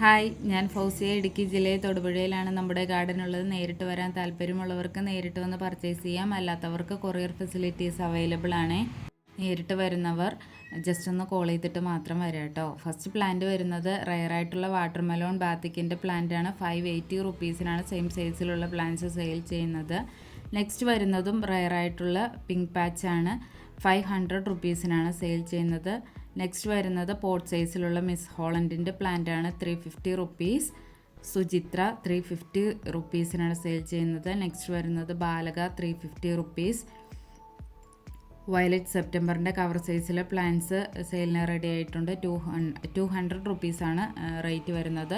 Hi ഞാൻ ഫൗസിയ ഇടുക്കി ജില്ലയിൽ തൊടുപുഴയിലാണ് നമ്മുടെ ഗാർഡൻ ഉള്ളത് നേരിട്ട് വരാൻ താല്പര്യമുള്ളവർക്ക് നേരിട്ട് വന്ന് പർച്ചേസ് ചെയ്യാം. അല്ലാത്തവർക്ക് കൊറിയർ ഫെസിലിറ്റീസ് അവൈലബിൾ ആണ്. നേരിട്ട് വരുന്നവർ ജസ്റ്റ് ഒന്ന് കോൾ ചെയ്തിട്ട് മാത്രം വരാം കേട്ടോ. ഫസ്റ്റ് പ്ലാന്റ് വരുന്നത് റയറായിട്ടുള്ള വാട്ടർ മെലോൺ ബാത്തിക്കിന്റെ പ്ലാന്റ് ആണ്. ഫൈവ് എയ്റ്റി റുപ്പീസിനാണ് സെയിം സൈസിലുള്ള പ്ലാന്റ്സ് സെയിൽ ചെയ്യുന്നത്. നെക്സ്റ്റ് വരുന്നതും റയറായിട്ടുള്ള പിങ്ക് പാച്ച് ആണ്. ഫൈവ് ഹൺഡ്രഡ് റുപ്പീസിനാണ് സെയിൽ ചെയ്യുന്നത്. നെക്സ്റ്റ് വരുന്നത് പോർട്ട് സൈസിലുള്ള മിസ് ഹോളൻഡിന്റെ പ്ലാന്റ് ആണ് three fifty rupees Suchitra three fifty റുപ്പീസിനാണ് sale ചെയ്യുന്നത്. നെക്സ്റ്റ് വരുന്നത് ബാലക ത്രീ ഫിഫ്റ്റി റുപ്പീസ് വയലറ്റ് സെപ്റ്റംബറിന്റെ കവർ സൈസിലെ പ്ലാന്റ്സ് സെയിലിന് റെഡി ആയിട്ടുണ്ട്. ടു ടു ഹൺഡ്രഡ് റുപ്പീസാണ് റേറ്റ് വരുന്നത്.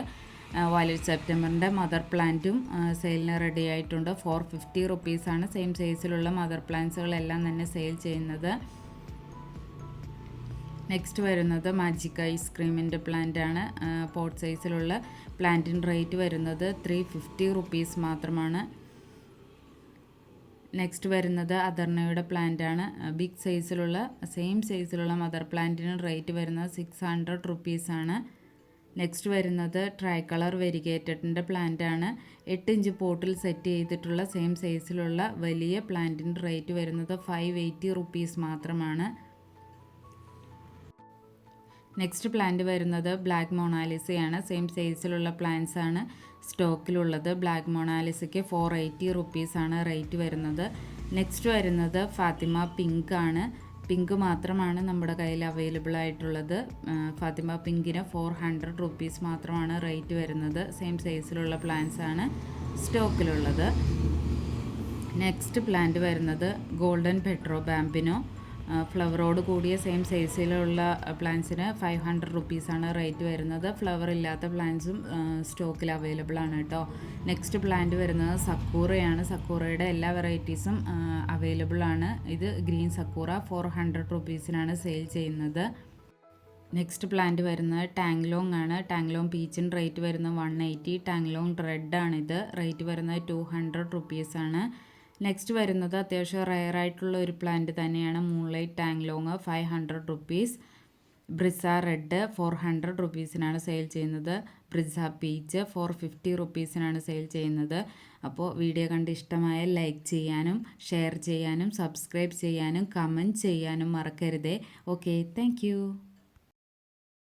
വയലറ്റ് സെപ്റ്റംബറിന്റെ മദർ പ്ലാന്റും സെയിലിന് റെഡി ആയിട്ടുണ്ട്. ഫോർ ഫിഫ്റ്റി റുപ്പീസാണ് സെയിം സൈസിലുള്ള മദർ പ്ലാന്റ്സുകളെല്ലാം തന്നെ സെയിൽ ചെയ്യുന്നത്. നെക്സ്റ്റ് വരുന്നത് മാജിക് ഐസ്ക്രീമിന്റെ പ്ലാന്റ് ആണ്. പോട്ട് സൈസിലുള്ള പ്ലാന്റിന് റേറ്റ് വരുന്നത് ത്രീ ഫിഫ്റ്റി റുപ്പീസ് മാത്രമാണ്. നെക്സ്റ്റ് വരുന്നത് അദർണയുടെ പ്ലാന്റ് ആണ്. ബിഗ് സൈസിലുള്ള സെയിം സൈസിലുള്ള മദർ പ്ലാന്റിന് റേറ്റ് വരുന്നത് സിക്സ് ഹൺഡ്രഡ് റുപ്പീസാണ് നെക്സ്റ്റ് വരുന്നത് ട്രൈ കളർ വെരിഗേറ്റഡിന്റെ പ്ലാന്റ് ആണ്. എട്ട് ഇഞ്ച് പോട്ടിൽ സെറ്റ് ചെയ്തിട്ടുള്ള സെയിം സൈസിലുള്ള വലിയ പ്ലാന്റിന്റെ റേറ്റ് വരുന്നത് ഫൈവ് എയ്റ്റി റുപ്പീസ് മാത്രമാണ്. നെക്സ്റ്റ് പ്ലാന്റ് വരുന്നത് ബ്ലാക്ക് മൊണാലിസയാണ് സെയിം സൈസിലുള്ള പ്ലാന്റ്സ് ആണ്. സ്റ്റോക്കിലുള്ളത് ബ്ലാക്ക് മൊണാലിസയ്ക്ക് ഫോർ എയ്റ്റി റുപ്പീസാണ് റേറ്റ് വരുന്നത്. നെക്സ്റ്റ് വരുന്നത് ഫാത്തിമ പിങ്ക് ആണ്. പിങ്ക് മാത്രമാണ് നമ്മുടെ കയ്യിൽ അവൈലബിൾ ആയിട്ടുള്ളത്. ഫാത്തിമ പിങ്കിന് ഫോർ ഹൺഡ്രഡ് റുപ്പീസ് മാത്രമാണ് റേറ്റ് വരുന്നത്. സെയിം സൈസിലുള്ള പ്ലാന്റ്സ് ആണ് സ്റ്റോക്കിലുള്ളത് നെക്സ്റ്റ് പ്ലാന്റ് വരുന്നത് ഗോൾഡൻ പെട്രോ ബാമ്പിനോ ഫ്ലവറോട് കൂടിയ സെയിം സൈസിലുള്ള പ്ലാന്റ്സിന് ഫൈവ് ഹൺഡ്രഡ് റുപ്പീസാണ് റേറ്റ് വരുന്നത്. ഫ്ലവർ ഇല്ലാത്ത പ്ലാന്റ്സും സ്റ്റോക്കിൽ അവൈലബിൾ ആണ് കേട്ടോ. നെക്സ്റ്റ് പ്ലാന്റ് വരുന്നത് സക്കൂറയാണ് സക്കൂറയുടെ എല്ലാ വെറൈറ്റീസും അവൈലബിൾ ആണ്. ഇത് ഗ്രീൻ സക്കൂറ ഫോർ ഹൺഡ്രഡ് റുപ്പീസിനാണ് സെയിൽ ചെയ്യുന്നത്. നെക്സ്റ്റ് പ്ലാന്റ് വരുന്നത് ടാങ്ലോങ് ആണ് ടാങ്ലോങ് പീച്ചിന് റേറ്റ് വരുന്നത് വൺ എയ്റ്റി ടാങ്ലോങ് റെഡ് ഇത്. റേറ്റ് വരുന്നത് ടു ഹൺഡ്രഡ് റുപ്പീസാണ് നെക്സ്റ്റ് വരുന്നത് അത്യാവശ്യം റയർ ആയിട്ടുള്ള ഒരു പ്ലാന്റ് തന്നെയാണ് മൂൺലൈറ്റ് ടാങ് ലോങ് five hundred rupees ബ്രിസ red four hundred റുപ്പീസിനാണ് സെയിൽ ചെയ്യുന്നത്. ബ്രിസ പീച്ച് ഫോർ ഫിഫ്റ്റി റുപ്പീസിനാണ് സെയിൽ ചെയ്യുന്നത്. അപ്പോൾ വീഡിയോ കണ്ട് ഇഷ്ടമായ ലൈക്ക് ചെയ്യാനും ഷെയർ ചെയ്യാനും സബ്സ്ക്രൈബ് ചെയ്യാനും കമന്റ് ചെയ്യാനും മറക്കരുതേ. Okay thank